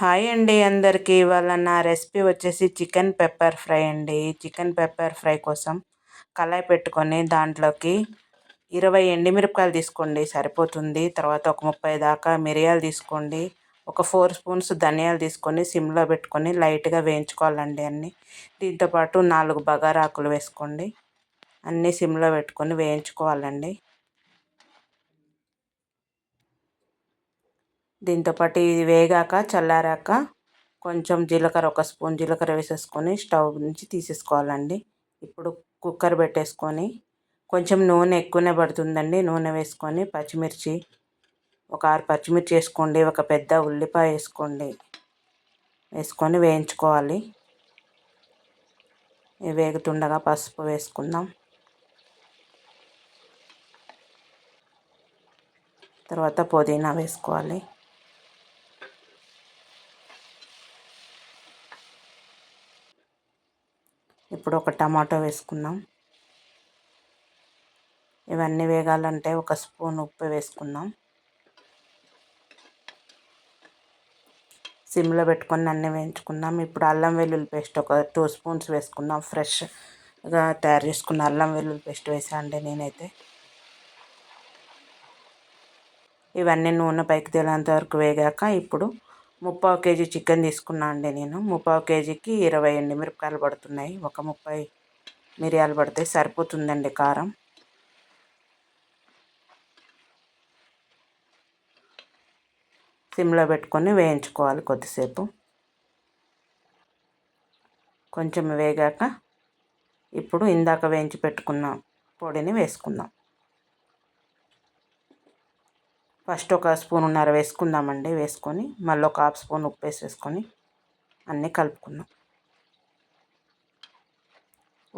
Hi అండి అందరికీ. ఇవాళ నా రెసిపీ వచ్చేసి చికెన్ పెప్పర్ ఫ్రై అండి. చికెన్ పెప్పర్ ఫ్రై కోసం కళాయి పెట్టుకొని దాంట్లోకి ఇరవై ఎండిమిరపకాయలు తీసుకోండి సరిపోతుంది. తర్వాత ఒక ముప్పై దాకా మిరియాలు తీసుకోండి. ఒక ఫోర్ స్పూన్స్ ధనియాలు తీసుకొని సిమ్లో పెట్టుకొని లైట్గా వేయించుకోవాలండి అన్నీ. దీంతోపాటు నాలుగు బగారాకులు వేసుకోండి. అన్నీ సిమ్లో పెట్టుకొని వేయించుకోవాలండి. దీంతోపాటు ఇది వేగాక చల్లారాక కొంచెం జీలకర్ర ఒక స్పూన్ జీలకర్ర వేసేసుకొని స్టవ్ నుంచి తీసేసుకోవాలండి. ఇప్పుడు కుక్కర్ పెట్టేసుకొని కొంచెం నూనె ఎక్కువనే పడుతుందండి. నూనె వేసుకొని పచ్చిమిర్చి ఒక ఆరు పచ్చిమిర్చి వేసుకోండి ఒక పెద్ద ఉల్లిపాయ వేసుకోండి. వేసుకొని వేయించుకోవాలి. వేగుతుండగా పసుపు వేసుకుందాం. తర్వాత పుదీనా వేసుకోవాలి. ఇప్పుడు ఒక టమాటో వేసుకుందాం. ఇవన్నీ వేగాలంటే ఒక స్పూన్ ఉప్పు వేసుకుందాం. సిమ్లో పెట్టుకొని అన్నీ వేయించుకుందాం. ఇప్పుడు అల్లం వెల్లుల్లి పేస్ట్ ఒక టూ స్పూన్స్ వేసుకుందాం. ఫ్రెష్గా తయారు చేసుకున్న అల్లం వెల్లుల్లి పేస్ట్ వేసానండి నేనైతే. ఇవన్నీ నూనె పైకి తేలేంత వరకు వేగాక ఇప్పుడు ముప్పావు కేజీ చికెన్ తీసుకున్నా అండి నేను. ముప్పావు కేజీకి ఇరవై మిరపకాయలు పడుతున్నాయి. ఒక ముప్పై మిరియాలు పడితే సరిపోతుందండి కారం. సిమ్లో పెట్టుకొని వేయించుకోవాలి కొద్దిసేపు. కొంచెం వేగాక ఇప్పుడు ఇందాక వేయించి పెట్టుకున్న పొడిని వేసుకుందాం. ఫస్ట్ ఒక స్పూన్ ఉన్నర వేసుకుందామండి. వేసుకొని మళ్ళీ ఒక హాఫ్ స్పూన్ ఉప్పు వేసేసుకొని అన్నీ కలుపుకుందాం.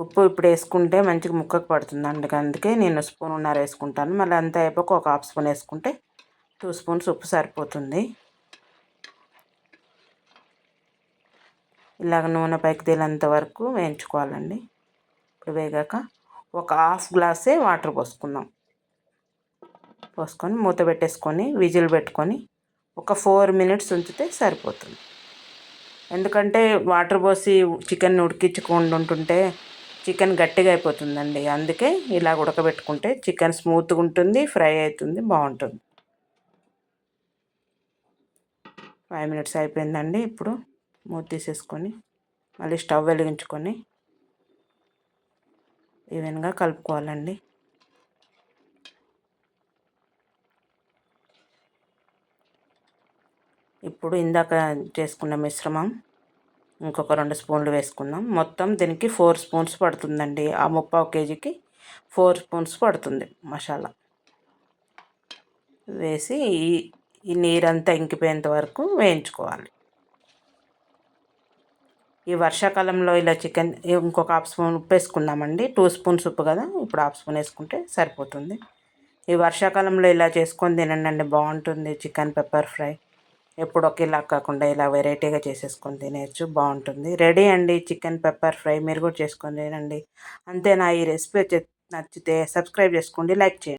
ఉప్పు ఇప్పుడు వేసుకుంటే మంచిగా ముక్కకు పడుతుందండి అందుకే నేను స్పూన్ ఉన్నర వేసుకుంటాను. మళ్ళీ అంతా అయిపోక ఒక హాఫ్ స్పూన్ వేసుకుంటే టూ స్పూన్స్ ఉప్పు సరిపోతుంది. ఇలాగ నూనె పైకి తేలేంత వరకు వేయించుకోవాలండి. ఇప్పుడు వేగాక ఒక హాఫ్ గ్లాసే వాటర్ పోసుకుందాం. పోసుకొని మూత పెట్టేసుకొని విజిల్ పెట్టుకొని ఒక ఫోర్ మినిట్స్ ఉంచితే సరిపోతుంది. ఎందుకంటే వాటర్ పోసి చికెన్ ఉడికించకుండా ఉంటుంటే చికెన్ గట్టిగా అయిపోతుందండి. అందుకే ఇలా ఉడకబెట్టుకుంటే చికెన్ స్మూత్గా ఉంటుంది ఫ్రై అవుతుంది బాగుంటుంది. ఫైవ్ మినిట్స్ అయిపోయిందండి. ఇప్పుడు మూత తీసేసుకొని మళ్ళీ స్టవ్ వెలిగించుకొని ఈవెన్గా కలుపుకోవాలండి. ఇప్పుడు ఇందాక చేసుకున్న మిశ్రమం ఇంకొక రెండు స్పూన్లు వేసుకుందాం. మొత్తం దీనికి ఫోర్ స్పూన్స్ పడుతుందండి. ఆ ముప్పావు కేజీకి ఫోర్ స్పూన్స్ పడుతుంది మసాలా. వేసి ఈ ఈ నీరంతా ఇంకిపోయేంత వరకు వేయించుకోవాలి. ఈ వర్షాకాలంలో ఇలా చికెన్ ఇంకొక హాఫ్ స్పూన్ ఉప్పు వేసుకున్నామండి. టూ స్పూన్స్ ఉప్పు కదా ఇప్పుడు హాఫ్ స్పూన్ వేసుకుంటే సరిపోతుంది. ఈ వర్షాకాలంలో ఇలా చేసుకొని తినండి బాగుంటుంది చికెన్ పెప్పర్ ఫ్రై. ఎప్పుడు ఒకేలా కాకుండా ఇలా వెరైటీగా చేసేసుకొని తినేయచ్చు బాగుంటుంది. రెడీ అండి చికెన్ పెప్పర్ ఫ్రై మీరు కూడా చేసుకొని తినండి. అంతే నా ఈ రెసిపీ నచ్చితే సబ్స్క్రైబ్ చేసుకోండి లైక్ చేయండి.